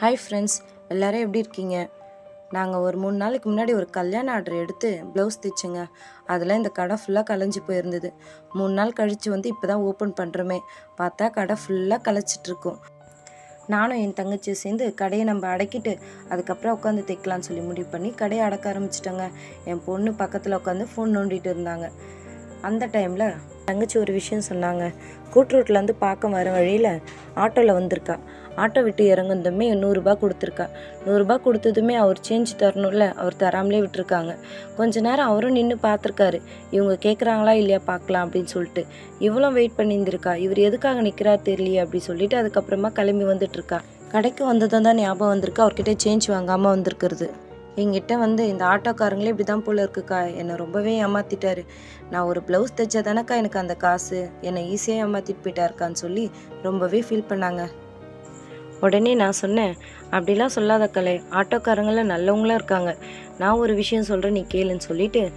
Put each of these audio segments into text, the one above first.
Hi friends எல்லோரும் எப்படி இருக்கீங்க? நாங்கள் ஒரு மூணு நாளைக்கு முன்னாடி ஒரு கல்யாண ஆர்டர் எடுத்து ப்ளவுஸ் தைச்சோங்க. அதில் இந்த கடை ஃபுல்லாக கலைஞ்சு போயிருந்தது. மூணு நாள் கழித்து வந்து இப்போ தான் ஓப்பன் பண்ணுறோமே பார்த்தா கடை ஃபுல்லாக கலைச்சிட்ருக்கோம் நானும் என் தங்கச்சி சேர்ந்து கடையை நம்ம அடக்கிட்டு அதுக்கப்புறம் உட்காந்து தைக்கலாம்னு சொல்லி முடிவு பண்ணி கடையை அடக்க ஆரம்பிச்சிட்டோங்க. என் பொண்ணு பக்கத்தில் உட்காந்து ஃபோன் நோண்டிட்டு இருந்தாங்க. அந்த டைமில் தங்கச்சி ஒரு விஷயம் சொன்னாங்க. கூட்ரோட்லேருந்து பார்க்க வர வழியில் ஆட்டோவில் வந்திருக்கா. ஆட்டோ விட்டு இறங்குனதுமே நூறுரூபா கொடுத்துருக்கா. நூறுரூபா கொடுத்ததுமே அவர் சேஞ்ச் தரணும்ல அவர் தராமலே விட்டுருக்காங்க. கொஞ்ச நேரம் அவரும் நின்று பார்த்துருக்காரு. இவங்க கேட்குறாங்களா இல்லையா பார்க்கலாம் அப்படின்னு சொல்லிட்டு. இவ்வளோ வெயிட் பண்ணியிருந்திருக்கா. இவர் எதுக்காக நிற்கிறார் தெரியலையே அப்படி சொல்லிட்டு அதுக்கப்புறமா கிளம்பி வந்துட்டு இருக்கா கடைக்கு வந்ததும் தான் ஞாபகம் வந்திருக்கு. அவர்கிட்ட சேஞ்ச் வாங்காமல் வந்திருக்கிறது. என்கிட்ட வந்து இந்த ஆட்டோக்காரங்களே இப்படி தான் போல இருக்குக்கா. என்னை ரொம்பவே ஏமாத்திட்டாரு. நான் ஒரு ப்ளவுஸ் தைச்சா தானக்கா எனக்கு அந்த காசு. என்னை ஈஸியாக ஏமாத்திட்டு போயிட்டாருக்கான்னு சொல்லி ரொம்பவே ஃபீல் பண்ணாங்க. உடனே நான் சொன்னேன் அப்படிலாம் சொல்லாத கலை ஆட்டோக்காரங்கள நல்லவங்களாம் இருக்காங்க. நான் ஒரு விஷயம் சொல்கிறேன் நீ கேளுன்னு சொல்லிட்டு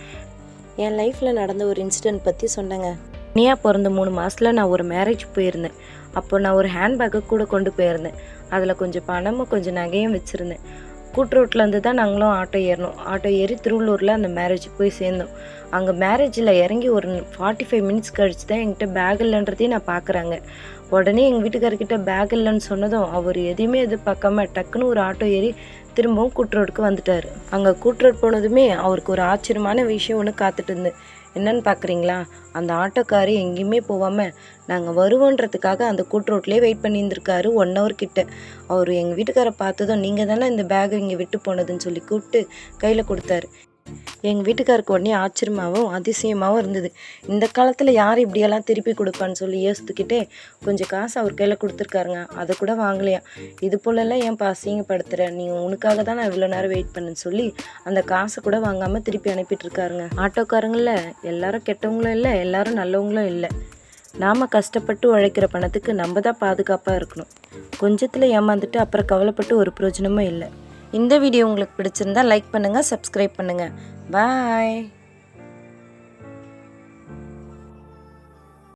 என் லைஃப்பில் நடந்த ஒரு இன்சிடென்ட் பற்றி சொன்னேங்க. நீயா பிறந்த மூணு மாதத்தில் நான் ஒரு மேரேஜ் போயிருந்தேன். அப்போ நான் ஒரு ஹேண்ட்பேக்கை கூட கொண்டு போயிருந்தேன். அதில் கொஞ்சம் பணமும் கொஞ்சம் நகையும் வச்சுருந்தேன். கூட்ரோட்லேருந்து தான் நாங்களும் ஆட்டோ ஏறினோம் ஆட்டோ ஏறி திருவள்ளூரில் அந்த மேரேஜ் போய் சேர்ந்தோம். அங்கே மேரேஜில் இறங்கி ஒரு ஃபார்ட்டி ஃபைவ் மினிட்ஸ் கழிச்சு தான் என்கிட்ட பேக் இல்லைன்றதையும் நான் பார்க்குறாங்க உடனே எங்கள் வீட்டுக்காரர்கிட்ட பேக் இல்லைன்னு சொன்னதும் அவர் எதையுமே எதிர்பார்க்காம டக்குன்னு ஒரு ஆட்டோ ஏறி திரும்பவும் கூட்ரோடுக்கு வந்துட்டார். அங்கே கூட்ரோட் போனதுமே அவருக்கு ஒரு ஆச்சரியமான விஷயம் ஒன்று காத்துட்டு இருந்து. என்னன்னு பார்க்குறீங்களா அந்த ஆட்டோக்காரு எங்கேயுமே போகாமல் நாங்கள் வருவோன்றதுக்காக அந்த கூட்ரோட்லேயே வெயிட் பண்ணியிருந்திருக்காரு ஒன் ஹவர் கிட்ட. அவர் எங்கள் வீட்டுக்காரை பார்த்ததும் நீங்கள் தானே இந்த பேக் இங்கே விட்டு போனதுன்னு சொல்லி கூப்பிட்டு கையில் கொடுத்தாரு. எங்கள் வீட்டுக்காருக்கு உடனே ஆச்சரியமாகவும் அதிசயமாகவும் இருந்தது. இந்த காலத்தில் யார் இப்படியெல்லாம் திருப்பி கொடுப்பான்னு சொல்லி யோசித்துக்கிட்டே கொஞ்சம் காசு அவர் கையில் கொடுத்துருக்காருங்க. அதை கூட வாங்கலையா? இது போலெல்லாம் ஏன் அசிங்கப்படுத்துகிற நீ உனக்காக தான் நான் இவ்வளோ நேரம் வெயிட் பண்ணுன்னு சொல்லி அந்த காசை கூட வாங்காமல் திருப்பி அனுப்பிட்டுருக்காருங்க. ஆட்டோக்காரங்களில் எல்லாரும் கெட்டவங்களும் இல்லை எல்லாரும் நல்லவங்களும் இல்லை. நாம் கஷ்டப்பட்டு உழைக்கிற பணத்துக்கு நம்ம தான் பாதுகாப்பாக இருக்கணும். கொஞ்சத்தில் ஏமாந்துட்டு அப்புறம் கவலைப்பட்டு ஒரு பிரயோஜனமும் இல்லை. இந்த வீடியோ உங்களுக்கு பிடிச்சிருந்தா லைக் பண்ணுங்கள் சப்ஸ்கிரைப் பண்ணுங்கள் பாய்